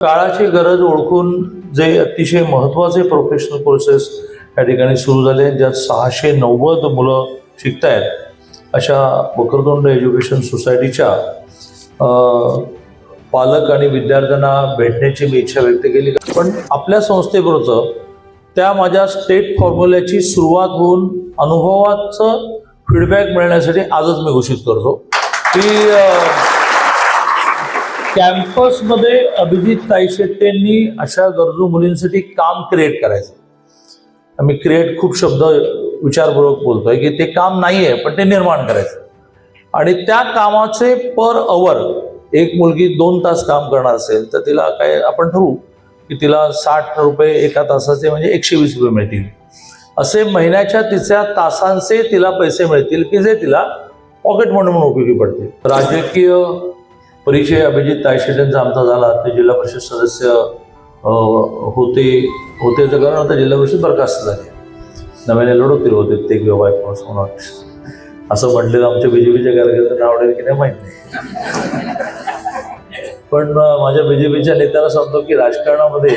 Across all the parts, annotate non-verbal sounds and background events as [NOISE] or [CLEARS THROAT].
काळाची गरज ओळखून जे अतिशय महत्त्वाचे प्रोफेशनल कोर्सेस या ठिकाणी सुरू झाले आहेत, ज्यात सहाशे नव्वद मुलं शिकत आहेत अशा बकरदोंड एज्युकेशन सोसायटीच्या पालक आणि विद्यार्थ्यांना भेटण्याची मी इच्छा व्यक्त केली. पण आपल्या संस्थेबरोबर त्या माझ्या स्टेट फॉर्म्युल्याची सुरुवात होऊन अनुभवाचं फीडबॅक मिळण्यासाठी आजच मी घोषित करतो. की कॅम्पसमध्ये अभिजित ताईशेट्टेंनी अशा गरजू मुलींसाठी काम क्रिएट करायचं. आम्ही क्रिएट खूप शब्द विचारपूर्वक बोलतोय की ते काम नाही आहे पण ते निर्माण करायचं. आणि त्या कामाचे पर अवर एक मुलगी दोन तास काम करणार असेल तर तिला काय आपण ठरवू की तिला साठ रुपये एका तासाचे म्हणजे एकशे वीस रुपये मिळतील. असे महिन्याच्या तिच्या तासांचे तिला पैसे मिळतील की जे तिला पॉकेट म्हणून म्हणून उपयोगी पडतील. राजकीय परिचय अभिजित तायशेटेंचा आमचा झाला. ते जिल्हा परिषद सदस्य होते होते तर कारण आता जिल्हा परिषद बरखास्त झाले नव्याने लढवतील होते ते किंवा बायको म्हणून असं म्हटलेलं आमच्या बी जे पीच्या कार्यकर्त्यांना आवडेल की नाही माहीत नाही. पण माझ्या बी जे पीच्या नेत्यांना सांगतो की राजकारणामध्ये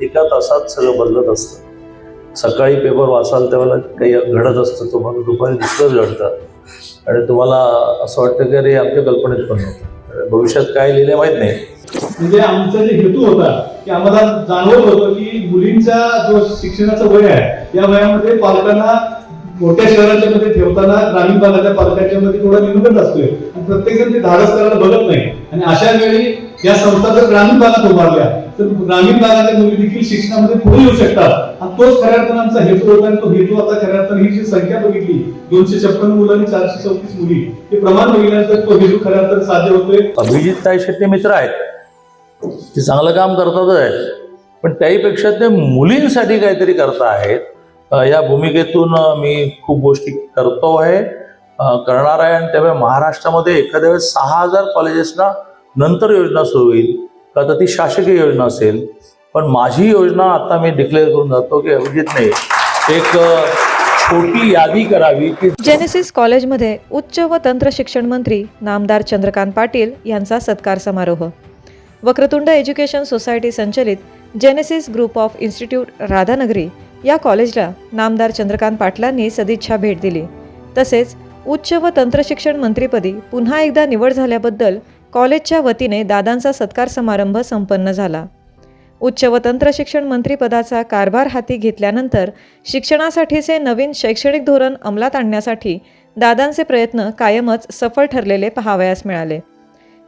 एका तासात सगळं बदलत असतं. सकाळी पेपर वाचाल त्यावेळेला काही घडत असतं. तुम्हाला दुपारी दुसरंच घडतं. आणि तुम्हाला असं वाटतं की अरे आमच्या कल्पनेत पण नव्हतं. भविष्यात काय लिहिलं माहीत नाही. म्हणजे आमचा जे हेतू होता की आम्हाला जाणवत होतं की मुलींचा जो शिक्षणाचं वय आहे या वयामध्ये पालकांना मोठ्या शहराच्या मध्ये ठेवताना ग्रामीण भागाच्या पालकांच्या मध्ये थोडा निमंत्रण असतोय. प्रत्येक जण ते धाडस करायला बघत नाही. आणि अशा वेळी या संस्था जर ग्रामीण भागात उभारल्या तर ग्रामीण भागातल्या मुली देखील शिक्षणामध्ये पुढे येऊ शकतात. आणि तोच खऱ्या अर्थानं आमचा हेतू होता आणि तो हेतू आता खऱ्या अर्थानं ही जी संख्या बघितली दोनशे छप्पन मुलं आणि चारशे चौतीस मुली हे प्रमाण बघितल्यानंतर तो हेतू खऱ्या अर्थानं साध्य होतोय. अभिजित ताई शेट्टी मित्र आहेत. ते चांगलं काम करतातच आहेत पण त्याहीपेक्षा ते मुलींसाठी काहीतरी करता आहेत. या भूमिकेतून मी खूप गोष्टी करतो आहे. करणार आहे. आणि त्यामुळे महाराष्ट्रामध्ये एखाद्या वेळेस सहा हजार कॉलेजेसना नंतर योजना सुरू होईल का तर ती शासकीय योजना असेल. पण माझी योजना आता मी डिक्लेअर करून जातो की अभिजितने एक छोटी यादी करावी की जेनेसिस कॉलेजमध्ये उच्च व तंत्र शिक्षण मंत्री नामदार चंद्रकांत पाटील यांचा सत्कार समारोह. वक्रतुंड एज्युकेशन सोसायटी संचलित Genesis group of institute Radhanagari या कॉलेजला नामदार चंद्रकांत पाटलांनी सदिच्छा भेट दिली. तसेच उच्च व तंत्र शिक्षण मंत्रीपदी पुन्हा एकदा निवड झाल्याबद्दल कॉलेजच्या वतीने दादांचा सत्कार समारंभ संपन्न झाला. उच्च व तंत्र शिक्षण मंत्रीपदाचा कारभार हाती घेतल्यानंतर शिक्षणासाठीचे नवीन शैक्षणिक धोरण अंमलात आणण्यासाठी दादांचे प्रयत्न कायमच सफल ठरलेले पाहावयास मिळाले.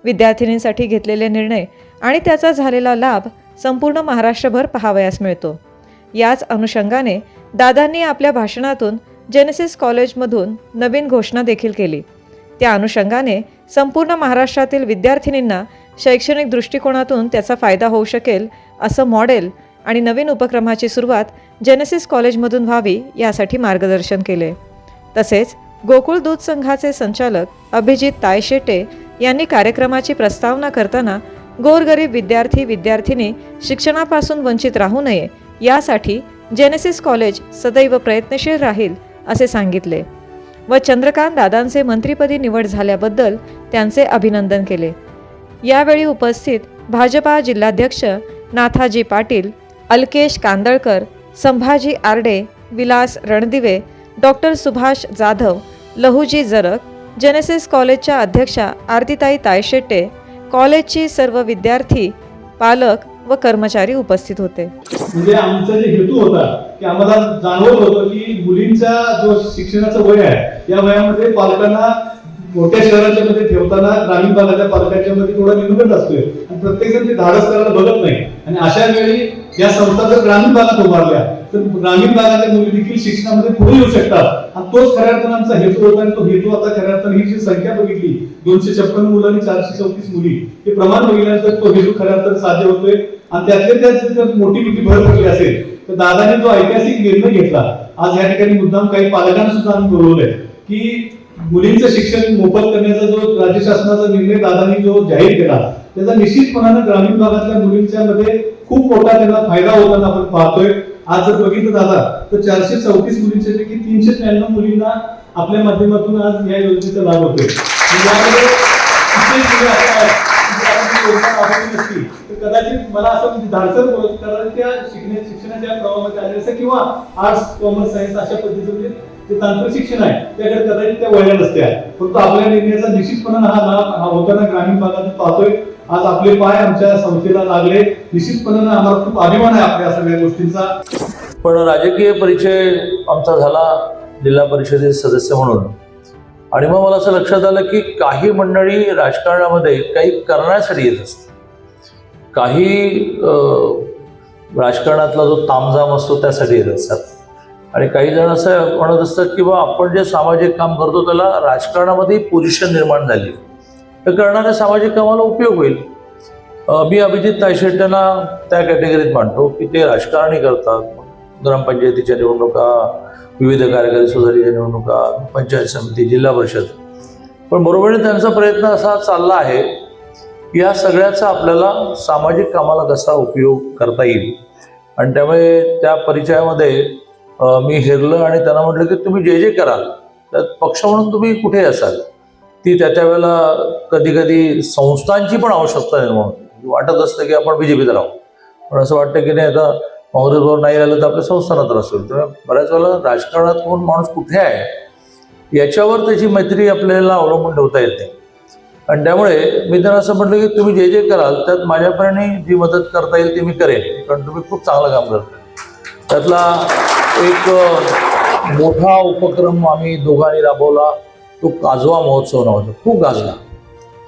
विद्यार्थिनींसाठी घेतलेले निर्णय आणि त्याचा झालेला लाभ संपूर्ण महाराष्ट्रभर पाहावयास मिळतो. याच अनुषंगाने दादांनी आपल्या भाषणातून जेनेसिस कॉलेजमधून नवीन घोषणा देखील केली. त्या अनुषंगाने संपूर्ण महाराष्ट्रातील विद्यार्थिनींना शैक्षणिक दृष्टिकोनातून त्याचा फायदा होऊ शकेल असं मॉडेल आणि नवीन उपक्रमाची सुरुवात जेनेसिस कॉलेजमधून व्हावी यासाठी मार्गदर्शन केले. तसेच गोकुळ दूध संघाचे संचालक अभिजित तायशेटे यांनी कार्यक्रमाची प्रस्तावना करताना गोरगरीब विद्यार्थी विद्यार्थिनी शिक्षणापासून वंचित राहू नये यासाठी जेनेसिस कॉलेज सदैव प्रयत्नशील राहील असे सांगितले. व चंद्रकांत दादांचे मंत्रिपदी निवड झाल्याबद्दल त्यांचे अभिनंदन केले. यावेळी उपस्थित भाजपा जिल्हाध्यक्ष नाथाजी पाटील अल्केश कांदळकर संभाजी आरडे विलास रणदिवे डॉक्टर सुभाष जाधव लहुजी जरक जेनेसिस कॉलेजच्या अध्यक्षा आरतीताई तायशेट्टे कॉलेजची सर्व विद्यार्थी पालक व कर्मचारी उपस्थित होते. म्हणजे आमचा जे हेतू होता की आम्हाला जाणवत होतं की मुलींचा जो शिक्षणाचं वय आहे या वयामध्ये पालकांना मोठ्या शहराच्या मध्ये ठेवताना ग्रामीण भागाच्या पालकांच्या मध्ये थोडा निमंत्रण असतोय. आणि प्रत्येक जण ते धाडस करायला बघत नाही. आणि अशा वेळी या संस्था जर ग्रामीण भागात उभारल्या तर ग्रामीण भागातल्या मुली देखील शिक्षणामध्ये पुढे येऊ शकतात. आणि तोच खऱ्या अर्थानं आमचा हेतू होता आणि तो हेतू आता खऱ्या अर्थानं ही जी संख्या बघितली दोनशे छप्पन मुलं आणि चारशे चौतीस मुली हे प्रमाण बघितल्यानंतर तो हेतू खऱ्या अर्थानं साध्य होतोय. आणि त्यातले त्यात जर मोठी मोठी भर पडली असेल तर दादाने जो ऐतिहासिक निर्णय घेतला. आज या ठिकाणी मुद्दाम काही पालकांना सुद्धा आम्ही बोलवलंय की मुलींचं शिक्षण मोफत करण्याचा जो राज्य शासनाचा निर्णय दादानी जो जाहीर केला त्याचा निश्चितपणानं ग्रामीण भागातल्या मुलींच्या मध्ये खूप मोठा त्यांना फायदा होताना आपण पाहतोय. आज जर बघितलं दादा तर चारशे चौतीस मुलींच्या पैकी तीनशे त्र्याण्णव मुलींना आपल्या माध्यमातून आज या योजनेचा लाभ होतोय. म्हणजे योजना राबवली नसती तर कदाचित मला असं म्हणजे धाडसर बोलत कारण त्या शिकण्या शिक्षणाच्या प्रवाहामध्ये आले असं किंवा आर्ट्स कॉमर्स सायन्स अशा पद्धतीचं म्हणजे जे तांत्रिक शिक्षण आहे त्याकडे कदाचित त्या वळल्या नसत्या. परंतु आपल्या निर्णयाचा निश्चितपणे हा लाभ हा होताना ग्रामीण भागातून पाहतोय. आज आपले पाय आमच्या संस्थेला लागले. निश्चितपणे आम्हाला खूप अभिमान आहे आपल्या सगळ्या गोष्टींचा. पण राजकीय परिचय आमचा झाला जिल्हा परिषदेचे सदस्य म्हणून. आणि मग मला असं लक्षात आलं की काही मंडळी राजकारणामध्ये काही करण्यासाठी येत असतात. काही राजकारणातला जो तामझाम असतो त्यासाठी येत असतात. आणि काही जण असं म्हणत असतात की बा आपण जे सामाजिक काम करतो त्याला राजकारणामध्ये पोझिशन निर्माण झाली. तर करणाऱ्या सामाजिक कामाला उपयोग होईल. मी अभिजित नायशेट्यांना त्या कॅटेगरीत मांडतो की ते राजकारणी करतात. ग्रामपंचायतीच्या निवडणुका विविध कार्यकारी सोसायटीच्या निवडणुका पंचायत समिती जिल्हा परिषद. पण बरोबरीने त्यांचा प्रयत्न असा चालला आहे की या सगळ्याचा आपल्याला सामाजिक कामाला कसा उपयोग करता येईल? आणि त्यामुळे त्या परिचयामध्ये मी हेरलं आणि त्यांना म्हटलं की तुम्ही जे जे कराल त्यात पक्ष म्हणून तुम्ही कुठे असाल? ती त्या त्यावेळेला कधी कधी संस्थांची पण आवश्यकता निर्माण होते. वाटत असतं की आपण बी जे पीत राहू. पण असं वाटतं की नाही आता काँग्रेसवर नाही राहिलं तर आपल्या संस्थानात त्रास होईल तर बऱ्याच वेळेला राजकारणात कोण माणूस कुठे आहे याच्यावर त्याची मैत्री आपल्याला अवलंबून ठेवता येते आणि त्यामुळे मी त्यांना असं म्हटलं की तुम्ही जे जे कराल त्यात माझ्यापर्यंत जी मदत करता येईल ती मी करेन कारण तुम्ही खूप चांगलं काम करता. त्यातला एक मोठा उपक्रम आम्ही दोघांनी राबवला तो काजवा महोत्सव नावाचा खूप गाजला.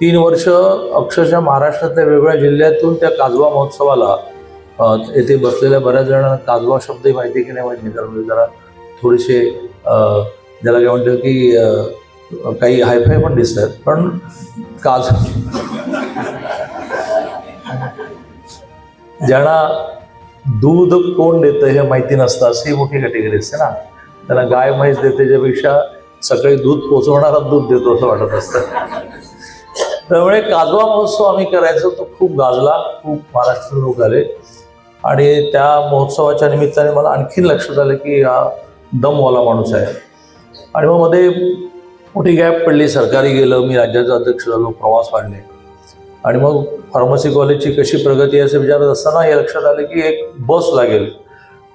तीन वर्ष अक्षरशः महाराष्ट्रातल्या वेगवेगळ्या जिल्ह्यातून त्या काजवा महोत्सवाला येथे बसलेल्या बऱ्याच जणांना काजवा शब्दही माहिती की नाही माहिती कारण जरा थोडेसे ज्याला काय म्हणतो की काही हायफाय पण दिसतात. पण काज ज्यांना दूध कोण देतं हे माहिती नसतं अशी ही मोठी कॅटेगरी असते ना. त्याला गाय म्हैस देते त्याच्यापेक्षा सकाळी दूध पोचवणारा दूध देतो असं वाटत असतं. त्यामुळे काजवा महोत्सव आम्ही करायचो तो खूप गाजला खूप महाराष्ट्र लोक आले. आणि त्या महोत्सवाच्या निमित्ताने मला आणखीन लक्षात आलं की हा दमवाला माणूस आहे. आणि मग मध्ये मोठी गॅप पडली सरकारी गेलं मी राज्याचा अध्यक्ष झालो प्रवास वाढले. आणि मग फार्मसी कॉलेजची कशी प्रगती आहे असं विचारत असताना हे लक्षात आलं की एक बस लागेल.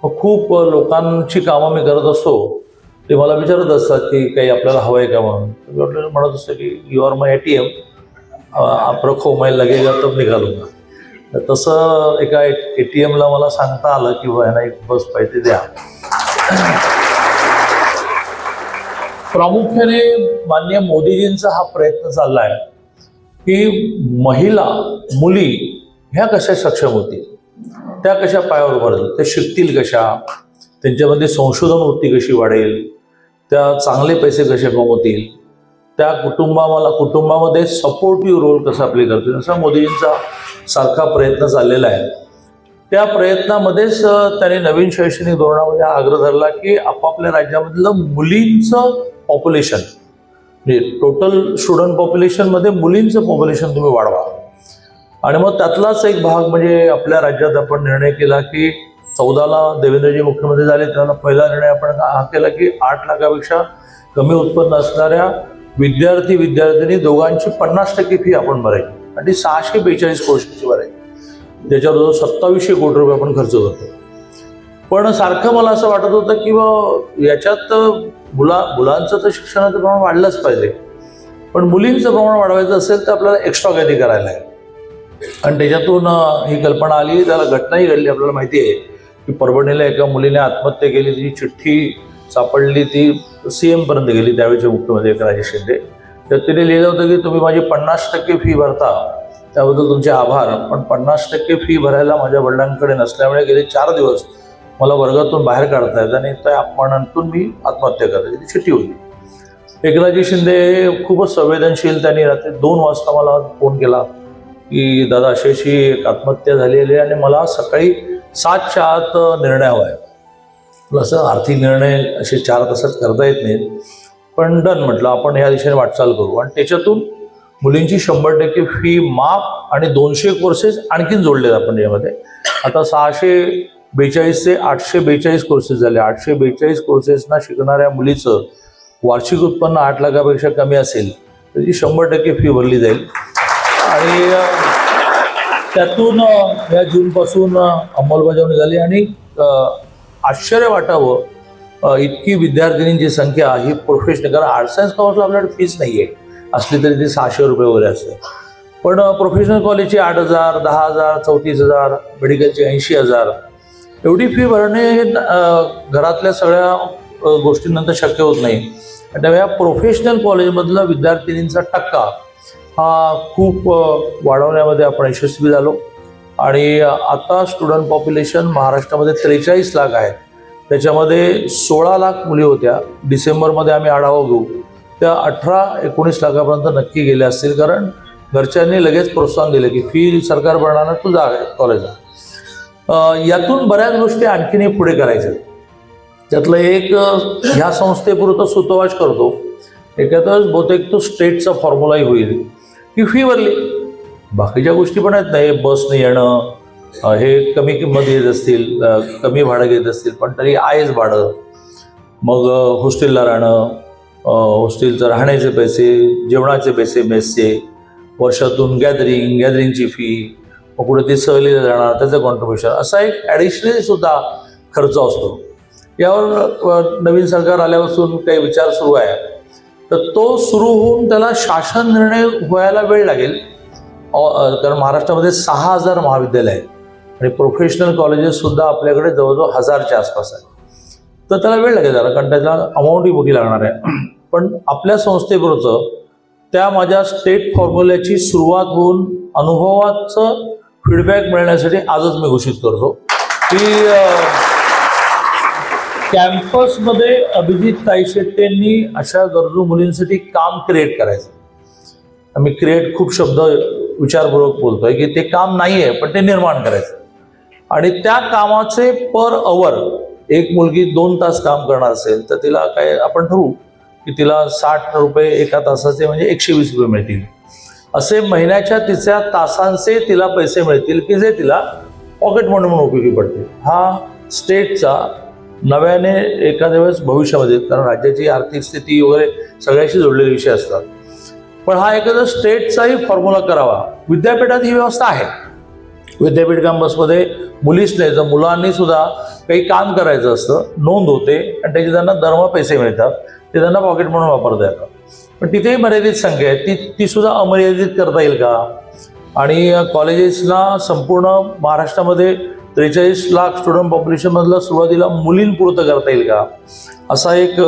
मग खूप लोकांची कामं मी करत असतो. ते मला विचारत असतात की काही आपल्याला हवं आहे का म्हणून. मी आपल्याला म्हणत असतं की you are my A T एम आप रखो मैं लगेगा तब निघालूंगा तसं एका ए टी एमला मला सांगता आलं की बा ह्यांना एक बस पाहिजे द्या. प्रामुख्याने मान्य मोदीजींचा हा प्रयत्न चालला आहे की महिला मुली ह्या कशा सक्षम होतील? त्या कशा पायावर उभारतील त्या शिकतील कशा? त्यांच्यामध्ये संशोधन वृत्ती कशी वाढेल? त्या चांगले पैसे कसे कमवतील? त्या कुटुंबाला कुटुंबामध्ये सपोर्टिव्ह रोल कसा प्ले करतील? असा मोदीजींचा सारखा प्रयत्न चाललेला आहे. त्या प्रयत्नामध्येच त्याने त्यांनी नवीन शैक्षणिक धोरणामध्ये आग्रह धरला की आपापल्या राज्यामधलं मुलींचं पॉप्युलेशन म्हणजे टोटल स्टुडंट पॉप्युलेशनमध्ये मुलींचं पॉप्युलेशन तुम्ही वाढवा. आणि मग त्यातलाच एक भाग म्हणजे आपल्या राज्यात आपण निर्णय केला की चौदाला देवेंद्रजी मुख्यमंत्री झाले त्यांना पहिला निर्णय आपण हा केला की आठ लाखापेक्षा कमी उत्पन्न असणाऱ्या विद्यार्थी विद्यार्थिनी दोघांची पन्नास टक्के फी आपण भरायची. आणि सहाशे बेचाळीस कोटीवर आहे ज्याच्यावर सत्तावीसशे कोटी रुपये आपण खर्च करतो. पण सारखं मला असं वाटत होतं की बा याच्यात मुला मुलांचं तर शिक्षणाचं प्रमाण वाढलंच पाहिजे. पण मुलींचं प्रमाण वाढवायचं असेल तर आपल्याला एक्स्ट्रा काहीतरी करायला आहे आणि त्याच्यातून ही कल्पना आली त्याला घटनाही घडली आपल्याला माहिती आहे की परभणीला एका मुलीने आत्महत्या केली तिची चिठ्ठी सापडली ती सी एमपर्यंत गेली त्यावेळेचे मुख्यमंत्री एकनाथजी शिंदे. तर तिने लिहिलं होतं की तुम्ही माझी पन्नास टक्के फी भरता. त्याबद्दल तुमचे आभार. पण पन्नास टक्के फी भरायला माझ्या वडिलांकडे नसल्यामुळे गेले चार दिवस मला वर्गातून बाहेर काढतायत आणि त्या अपमानातून मी आत्महत्या करायची ती चिठ्ठी होती. एकनाथजी शिंदे हे खूपच संवेदनशील. त्यांनी रात्री दोन वाजता मला फोन केला की दादा अशी अशी एक आत्महत्या झालेली आहे आणि मला सकाळी सातच्या आत निर्णय हवा आहे. असं आर्थिक निर्णय असे चार तासात करता येत नाहीत. पण डन म्हटलं. आपण या दिशेने वाटचाल करू. आणि त्याच्यातून मुलींची शंभर टक्के फी माफ आणि दोनशे कोर्सेस आणखीन जोडलेत आपण यामध्ये. आता सहाशे बेचाळीस ते आठशे बेचाळीस कोर्सेस झाले. आठशे बेचाळीस कोर्सेसना शिकणाऱ्या मुलीचं वार्षिक उत्पन्न आठ लाखापेक्षा कमी असेल तर ती शंभर टक्के फी भरली जाईल. आणि त्यातून या जूनपासून अंमलबजावणी झाली आणि आश्चर्य वाटावं इतकी विद्यार्थिनींची संख्या ही प्रोफेशनल कारण आर्ट सायन्स कॉलेजला आपल्याकडे फीस नाही आहे असली तरी ती सहाशे रुपये वगैरे असते. पण प्रोफेशनल कॉलेजची आठ हजार दहा हजार चौतीस हजार मेडिकलची ऐंशी हजार. एवढी फी भरणे हे घरातल्या सगळ्या गोष्टींनंतर शक्य होत नाही. आणि त्यामुळे या प्रोफेशनल कॉलेजमधला विद्यार्थिनींचा टक्का हा खूप वाढवण्यामध्ये आपण यशस्वी झालो. आणि आता स्टुडंट पॉप्युलेशन महाराष्ट्रामध्ये त्रेचाळीस लाख आहे त्याच्यामध्ये सोळा लाख मुली होत्या. डिसेंबरमध्ये आम्ही आढावा घेऊ. त्या अठरा एकोणीस लाखापर्यंत नक्की गेल्या असतील कारण घरच्यांनी लगेच प्रोत्साहन दिलं की फी सरकार भरणार तू जा कॉलेजला यातून बऱ्याच गोष्टी आणखीनही पुढे करायच्या. त्यातलं एक ह्या संस्थेपुरतं सुतवाच करतो. एखादं बहुतेक तो स्टेटचा फॉर्म्युलाही होईल. की फी भरली. बाकीच्या गोष्टी पण आहेत नाही बसने येणं हे कमी किंमत घेत असतील कमी भाडं घेत असतील पण तरी आहेच भाडं. मग हॉस्टेलला राहणं हॉस्टेलचं राहण्याचे पैसे जेवणाचे पैसे मेसचे वर्षातून गॅदरिंग गॅदरिंगची फी मग कुठे ती सहलीला जाणार त्याचं कॉन्ट्रीब्युशन असा एक ॲडिशनल सुद्धा खर्च असतो. यावर नवीन सरकार आल्यापासून काही विचार सुरू आहे. तर तो सुरू होऊन त्याला शासन निर्णय व्हायला वेळ लागेल. कारण महाराष्ट्रामध्ये सहा हजार महाविद्यालय आहेत. आणि प्रोफेशनल कॉलेजेस सुद्धा आपल्याकडे जवळजवळ हजारच्या आसपास आहेत. तर त्याला वेळ लागेल जरा कारण त्याला अमाऊंटही मोठी लागणार आहे. [CLEARS THROAT] पण आपल्या संस्थेपुरतं त्या माझ्या स्टेट फॉर्म्युल्याची सुरुवात होऊन अनुभवाचं फीडबॅक मिळण्यासाठी आजच मी घोषित करतो. की कॅम्पसमध्ये अभिजित ताईशेट्टेंनी अशा गरजू मुलींसाठी काम क्रिएट करायचं. आम्ही क्रिएट खूप शब्द विचारपूर्वक बोलतोय की ते काम नाही आहे पण ते निर्माण करायचं. आणि त्या कामाचे पर अवर एक मुलगी दोन तास काम करणार असेल तर तिला काय आपण ठरवू की तिला साठ रुपये एका तासाचे म्हणजे एकशे वीस रुपये मिळतील. असे महिन्याच्या तिच्या तासांचे तिला पैसे मिळतील की जे तिला पॉकेट म्हणून म्हणून उपयोगी पडतील. हा स्टेटचा नव्याने एखाद्या वेळेस भविष्यामध्ये कारण राज्याची आर्थिक स्थिती वगैरे सगळ्याशी जोडलेले विषय असतात. पण हा एखादा स्टेटचाही फॉर्म्युला करावा. विद्यापीठात ही व्यवस्था आहे. विद्यापीठ कॅम्पसमध्ये मुलीच नाही तर मुलांनी सुद्धा काही काम करायचं असतं नोंद होते आणि त्याचे त्यांना दरमा पैसे मिळतात. ते त्यांना पॉकेट म्हणून वापरता येतात. पण तिथेही मर्यादित संख्या आहे. ती ती सुद्धा अमर्यादित करता येईल का? आणि कॉलेजेसला संपूर्ण महाराष्ट्रामध्ये त्रेचाळीस लाख स्टुडंट पॉप्युलेशनमधला सुरुवातीला मुलींपुरतं करता येईल का? असा एक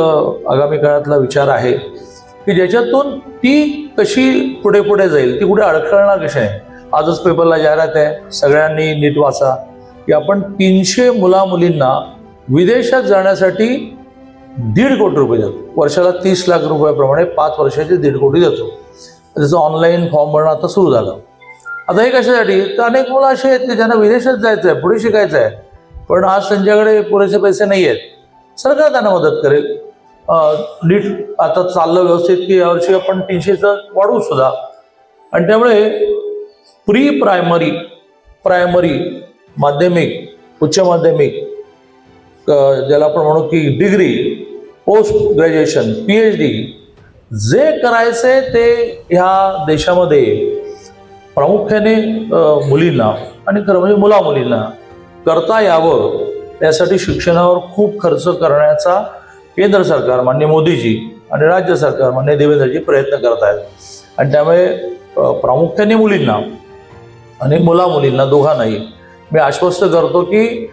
आगामी काळातला विचार आहे. की ज्याच्यातून ती कशी पुढे पुढे जाईल ती कुठे अडखळणार कशी आहे? आजच पेपरला जाहिरात आहे सगळ्यांनी नीट वाचा. की आपण तीनशे मुला मुलींना विदेशात जाण्यासाठी दीड कोटी रुपये देतो. वर्षाला तीस लाख रुपयाप्रमाणे पाच वर्षाचे दीड कोटी देतो. त्याचं ऑनलाईन फॉर्म भरणं आता सुरू झालं. आता हे कशासाठी? तर अनेक मुलं असे आहेत की ज्यांना विदेशात जायचं आहे पुढे शिकायचं आहे पण आज त्यांच्याकडे पुरेसे पैसे नाही आहेत सरकार त्यांना मदत करेल. नीट आता चाललं व्यवस्थित की यावर्षी आपण तीनशेचं वाढवू सुद्धा. आणि त्यामुळे प्री प्रायमरी प्रायमरी माध्यमिक उच्च माध्यमिक ज्याला आपण म्हणू की degree post graduation P H D जे करायचे ते ह्या देशामध्ये प्रामुख्याने मुलींना आणि खरं म्हणजे मुला मुलींना करता यावं त्यासाठी शिक्षणावर खूप खर्च करण्याचा केंद्र सरकार मान्य मोदीजी आणि राज्य सरकार मान्य देवेंद्रजी प्रयत्न करत आहेत आणि त्यामुळे प्रामुख्याने मुलींना आणि मुला मुलींना दोघांनाही. मी आश्वस्त करतो की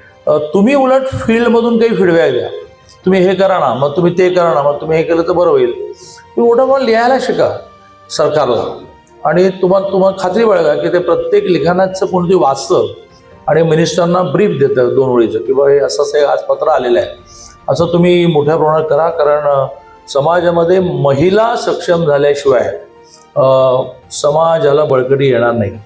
तुम्ही उलट फील्डमधून काही फीडबॅक द्या तुम्ही हे करा ना मग तुम्ही ते करा ना मग तुम्ही हे केलं तर बरं होईल. तुम्ही उलट पण लिहायला शिका सरकारला. आणि तुम्हाला तुम्हाला खात्री बाळगा की ते प्रत्येक लिखाणाचं कोणती वाचतं आणि मिनिस्टरना ब्रीफ देतं दोन ओळीचं की बाबा हे असं असं आज पत्र आलेलं आहे. असं तुम्ही मोठ्या प्रमाणात करा कारण समाजामध्ये महिला सक्षम झाल्याशिवाय समाजाला बळकटी येणार नाही.